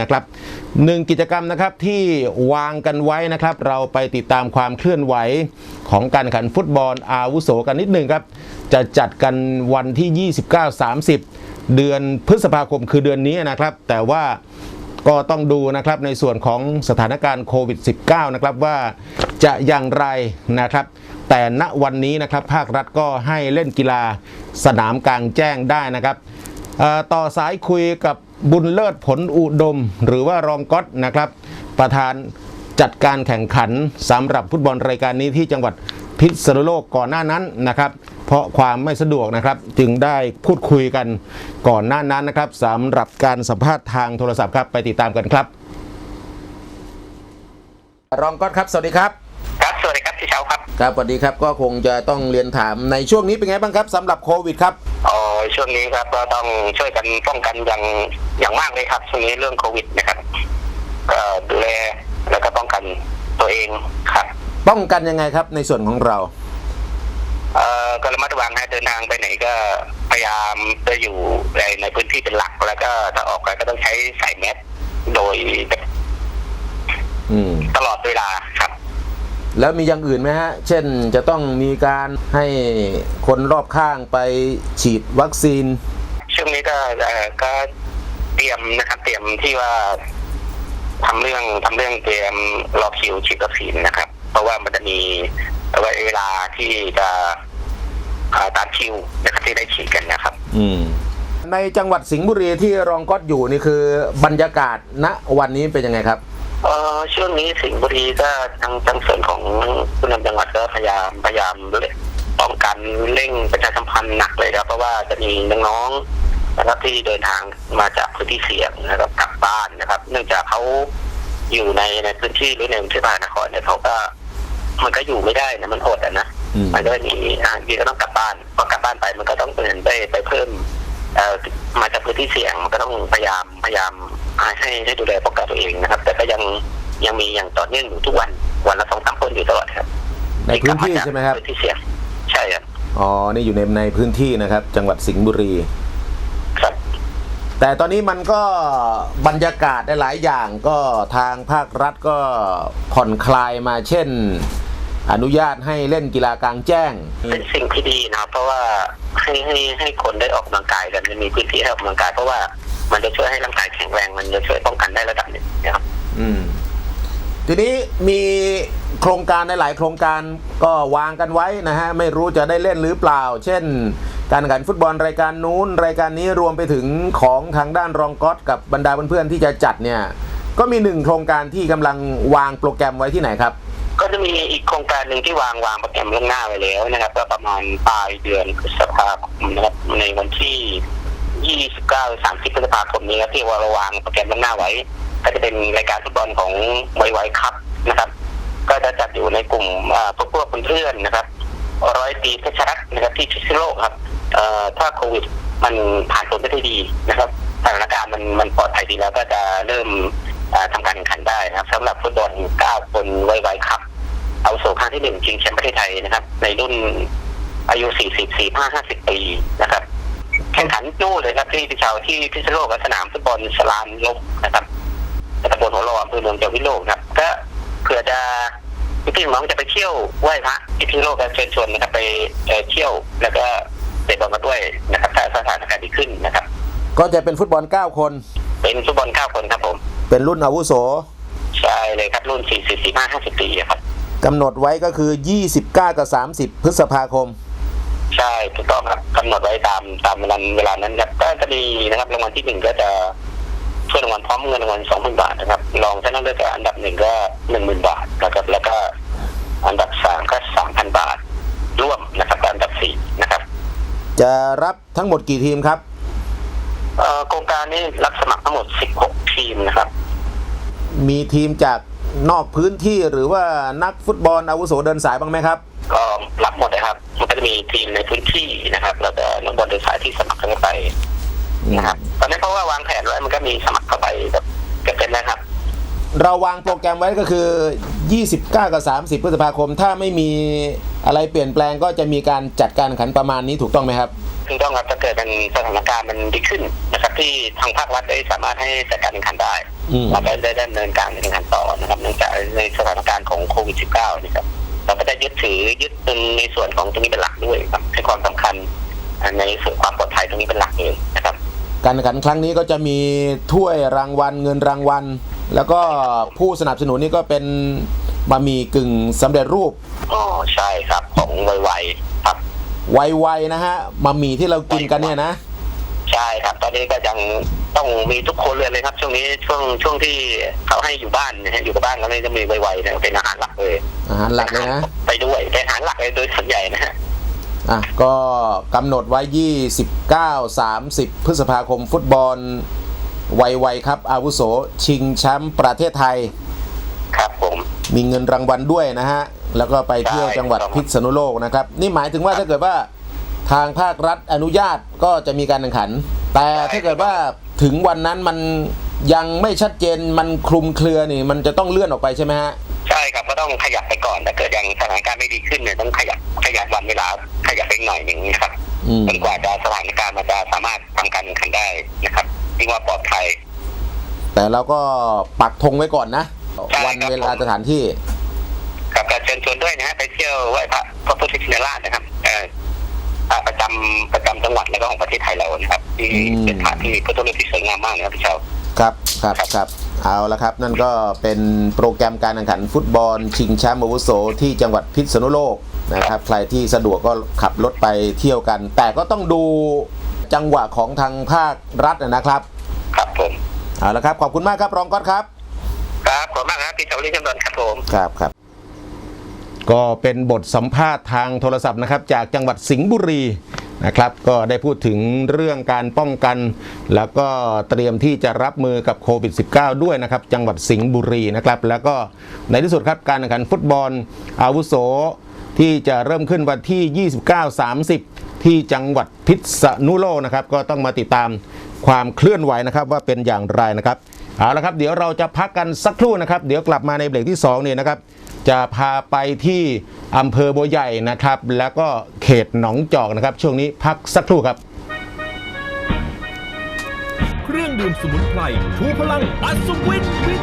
นะครับหนึ่งกิจกรรมนะครับที่วางกันไว้นะครับ เราไปติดตามความเคลื่อนไหวของการแข่งขันฟุตบอลอาวุโสกันนิดหนึ่งครับ จะจัดกันวันที่ 29-30 เดือนพฤษภาคมคือเดือนนี้นะครับ แต่ว่าก็ต้องดูนะครับในส่วนของสถานการณ์โควิด -19 นะครับว่าจะอย่างไรนะครับ แต่ณวันนี้นะครับภาครัฐก็ให้เล่นกีฬาสนามกลางแจ้งได้นะครับ ต่อสายคุยกับบุญเลิศผลอุดม หรือว่ารองก๊อตนะครับ ประธานจัดการแข่งขันสำหรับฟุตบอลรายการนี้ที่จังหวัดพิษณุโลกก่อนหน้านั้นนะครับ เพราะความไม่สะดวกนะครับ จึงได้พูดคุยกันก่อนหน้านั้นนะครับสำหรับการสัมภาษณ์ทางโทรศัพท์ครับไปติดตามกันครับ รองก๊อตครับสวัสดีครับครับสวัสดีครับพี่เช้าครับครับสวัสดีครับก็คงจะต้องเรียนถามในช่วงนี้เป็นไงบ้างครับสำหรับโควิดครับอ๋อ ช่วงนี้ครับ ก็ต้องช่วยกันป้องกันอย่างอย่างมากเลยครับช่วงนี้เรื่องโควิดนะครับก็ดูแลแล้วก็ป้องกันตัวเองครับป้องกันยังไงครับในส่วนของเรา เอ่อก็ระมัดระวังให้เดินทางไปไหนก็พยายามจะอยู่ในในพื้นที่เป็นหลัก แล้วก็ถ้าออกไปก็ต้องใช้ใส่แมสโดย อืม ตลอดเวลาครับ แล้วมีอย่างอื่นไหมฮะ เช่นจะต้องมีการให้คนรอบข้างไปฉีดวัคซีน ช่วงนี้ก็เอ่อก็เตรียมนะครับ เตรียมที่ว่าทำเรื่องทำเรื่องเตรียมรอคิวฉีดวัคซีนนะครับ เพราะว่ามันจะมีเวลาที่จะอ่าตามคิวนะครับที่ได้ฉีดกันนะครับ อืม ในจังหวัดสิงห์บุรีที่รองก๊อตอยู่นี่คือบรรยากาศณวันนี้เป็นยังไงครับ เออช่วงนี้สิงห์บุรีก็ทางทางส่วนของผู้นำจังหวัดก็พยายามพยายามป้องกันเร่งประชาสัมพันธ์หนักเลยครับเพราะว่าจะมีน้องๆนะครับที่เดินทางมาจากพื้นที่เสี่ยงนะครับกลับบ้านนะครับ เนื่องจากเขาอยู่ในในพื้นที่หรือในกรุงเทพมหานครเนี่ยเขาก็มันก็อยู่ไม่ได้นะมันอดอะนะอืมมันก็มีอ่าทีก็ต้องกลับบ้านพอกลับบ้านไปมันก็ต้องเป็นไปไปเพิ่มเอ่อ มาจากพื้นที่เสี่ยงมันก็ต้องพยายามพยายามให้ให้ดูแลป้องกันตัวเองนะครับ แต่ก็ยังยังมีอย่างต่อเนื่องอยู่ทุกวันวันละสองสามคนอยู่ตลอดครับในพื้นที่ใช่ไหมครับพื้นที่เสี่ยงใช่ครับอ๋อนี่อยู่ในในพื้นที่นะครับ จังหวัดสิงห์บุรีครับแต่ตอนนี้มันก็บรรยากาศหลายๆอย่างก็ทางภาครัฐก็ผ่อนคลายมาเช่น อนุญาตให้เล่นกีฬากลางแจ้ง เป็นสิ่งที่ดีนะครับเพราะว่า ให้ให้ให้คนได้ออกกำลังกายกันมีพื้นที่ให้ออกกำลังกายเพราะว่ามันจะช่วยให้ร่างกายแข็งแรงมันจะช่วยป้องกันได้ระดับหนึ่งนะครับอืม ทีนี้มีโครงการในหลายโครงการก็วางกันไว้นะฮะไม่รู้จะได้เล่นหรือเปล่า เช่น การแข่งขันฟุตบอลรายการนู้น รายการนี้รวมไปถึงของทางด้านรองก๊อตกับบรรดาเพื่อนๆที่จะจัดเนี่ย ก็มีหนึ่งโครงการที่กำลังวางโปรแกรมไว้ที่ไหนครับ ก็จะมีอีกโครงการหนึ่งที่วางวางโปรแกรมล่วงหน้าไว้แล้วนะครับ ก็ประมาณปลายเดือนพฤษภาคมนะครับในวันที่29 30พฤษภาคมนี้ครับที่ว่าเราวางโปรแกรมล่วงหน้าไว้ ก็จะเป็นรายการฟุตบอลของไวไวครับนะครับ ก็จะจัดอยู่ในกลุ่มอ่าพวกพวกเพื่อนๆนะครับร้อยปีเพชรรัตน์นะครับที่พิษณุโลกครับเอ่อถ้าโควิดมันผ่านพ้นไปได้ดีนะครับสถานการณ์มันมันปลอดภัยดีแล้วก็จะเริ่ม อ่าทำการแข่งขันได้นะครับสำหรับฟุตบอล9คนไวไวครับ เอาโซครั้งที่หนึ่งชิงแชมป์ประเทศไทยนะครับ ในรุ่นอายุ 40 45 50 ปีนะครับ แข่งขันนู่นเลยครับที่พิชาวที่พิษณุโลกกับสนามฟุตบอลสลานลบนะครับตำบลหัวโลอำเภอเมืองจังหวัดพิษณุโลกนะครับ ก็เผื่อจะพี่ๆน้องจะไปเที่ยวไหว้พระที่พิษณุโลกก็เชิญชวนนะครับไปเอ่อเที่ยวแล้วก็เตะบอลกันด้วยนะครับถ้าสถานการณ์ดีขึ้นนะครับ ก็จะเป็นฟุตบอล 9 คน เป็นฟุตบอล 9 คนครับผม เป็นรุ่นอาวุโส ใช่เลยครับรุ่น 40 45 50 ปีอะครับกำหนดไว้ก็คือ 29 กับ 30 พฤษภาคม ใช่ถูกต้องครับกำหนดไว้ตามตามเวลาเวลานั้นครับก็จะมีนะครับรางวัลที่หนึ่งก็จะช่วยรางวัลพร้อมเงินรางวัลสองหมื่นบาทนะครับรองชนะเลิศก็อันดับหนึ่งก็หนึ่งหมื่นบาทนะครับแล้วก็อันดับสามก็สามพันบาท ร่วมนะครับกับอันดับสี่นะครับ จะรับทั้งหมดกี่ทีมครับเอ่อ โครงการนี้รับสมัครทั้งหมดสิบหกทีมนะครับ มีทีมจากนอกพื้นที่หรือว่านักฟุตบอลอาวุโสเดินสายบ้างไหมครับ ก็รับหมดนะครับ มันก็จะมีทีมในพื้นที่นะครับ แล้วก็นักบอลเดินสายที่สมัครเข้าไปนะครับตอนนี้เพราะว่าวางแผนไว้มันก็มีสมัครเข้าไปแบบเกิดเป็นนะครับ เราวางโปรแกรมไว้ก็คือ 29 กับ 30 พฤษภาคม ถ้าไม่มีอะไรเปลี่ยนแปลงก็จะมีการจัดการแข่งขันประมาณนี้ถูกต้องไหมครับ ถูกต้องครับถ้าเกิดมันสถานการณ์มันดีขึ้นนะครับ ที่ทางภาครัฐได้สามารถให้จัดการแข่งขันได้อืมเราก็ได้ดำเนินการในงานต่อนะครับเนื่องจากในสถานการณ์ของโควิด -19 นี่ครับเราก็ได้ยึดถือยึดในส่วนของตรงนี้เป็นหลักด้วยครับให้ความสำคัญในส่วนความปลอดภัยตรงนี้เป็นหลักเลยนะครับ การแข่งขันครั้งนี้ก็จะมีถ้วยรางวัลเงินรางวัล แล้วก็ผู้สนับสนุนนี่ก็เป็นบะหมี่กึ่งสำเร็จรูปอ๋อใช่ครับของไวๆครับ ไวๆนะฮะบะหมี่ที่เรากินกันเนี่ยนะ ใช่ครับ ตอนนี้ก็ยังต้องมีทุกคนเลยเลยครับ ช่วงนี้ช่วงช่วงที่เขาให้อยู่บ้านนะฮะอยู่กับบ้านก็เลยจะมีไวๆนะเป็นอาหารหลักเลยอาหารหลักเลยนะไปด้วยเป็นอาหารหลักเลยโดยส่วนใหญ่นะฮะอะก็กำหนดไว้ 29 30 พฤษภาคมฟุตบอลไวๆครับ อาวุโสชิงแชมป์ประเทศไทยครับผ มมีเงินรางวัลด้วยนะฮะ แล้วก็ไปเที่ยวใช่จังหวัดถูกต้องพิษณุโลกนะครับ นี่หมายถึงว่าถ้าเกิดว่าทางภาครัฐอนุญาตก็จะมีการแข่งขัน แต่ถ้าเกิดว่าถึงวันนั้นมันยังไม่ชัดเจนมันคลุมเครือนี่ มันจะต้องเลื่อนออกไปใช่ไหมฮะใช่ครับก็ต้องขยับไปก่อนแต่เกิดยังสถานการณ์ไม่ดีขึ้นเนี่ยต้องขยับขยับวันเวลาขยับไปหน่อยหนึ่งนะครับอืมจนกว่าจะสถานการณ์มันจะสามารถทำการแข่งขันได้นะครับยิ่งว่าปลอดภัยแต่เราก็ปักธงไว้ก่อนนะ ใช่วันครับ เวลาสถานที่ ครับก็เชิญชวนด้วยนะฮะไปเที่ยวไหว้พระพระพุทธชินราชนะครับเอ่ออ่าประจำประจำจังหวัดแล้วก็ของประเทศไทยเรานะครับ ที่อืม เป็นพระที่พุทธรูปที่สวยงามมากนะครับพี่เชา ครับครับครับเอาละครับ นั่นก็เป็นโปรแกรมการแข่งขันฟุตบอล ชิงแชมป์อาวุโสที่จังหวัดพิษณุโลกนะครับ ใครที่สะดวกก็ขับรถไปเที่ยวกัน แต่ก็ต้องดูจังหวะของทางภาครัฐนะครับครับผม เอาละครับ ขอบคุณมากครับรองก๊อตครับ ครับขอบคุณมากครับพี่ชาลี่จำนวนครับผมครับครับ ก็เป็นบทสัมภาษณ์ทางโทรศัพท์นะครับ จากจังหวัดสิงห์บุรีนะครับ ก็ได้พูดถึงเรื่องการป้องกัน แล้วก็เตรียมที่จะรับมือกับโควิด -19 ด้วยนะครับ จังหวัดสิงห์บุรีนะครับ แล้วก็ในที่สุดครับการแข่งขันฟุตบอลอาวุโสที่จะเริ่มขึ้นวันที่ 29-30 ที่จังหวัดพิษณุโลกนะครับ ก็ต้องมาติดตามความเคลื่อนไหวนะครับว่าเป็นอย่างไรนะครับ เอาละครับเดี๋ยวเราจะพักกันสักครู่นะครับ เดี๋ยวกลับมาในเบรกที่2เนี่ยนะครับ จะพาไปที่อำเภอบัวใหญ่นะครับ แล้วก็เขตหนองจอกนะครับ ช่วงนี้พักสักครู่ครับเครื่องดื่มสมุนไพรชูพลังอัศวินวิท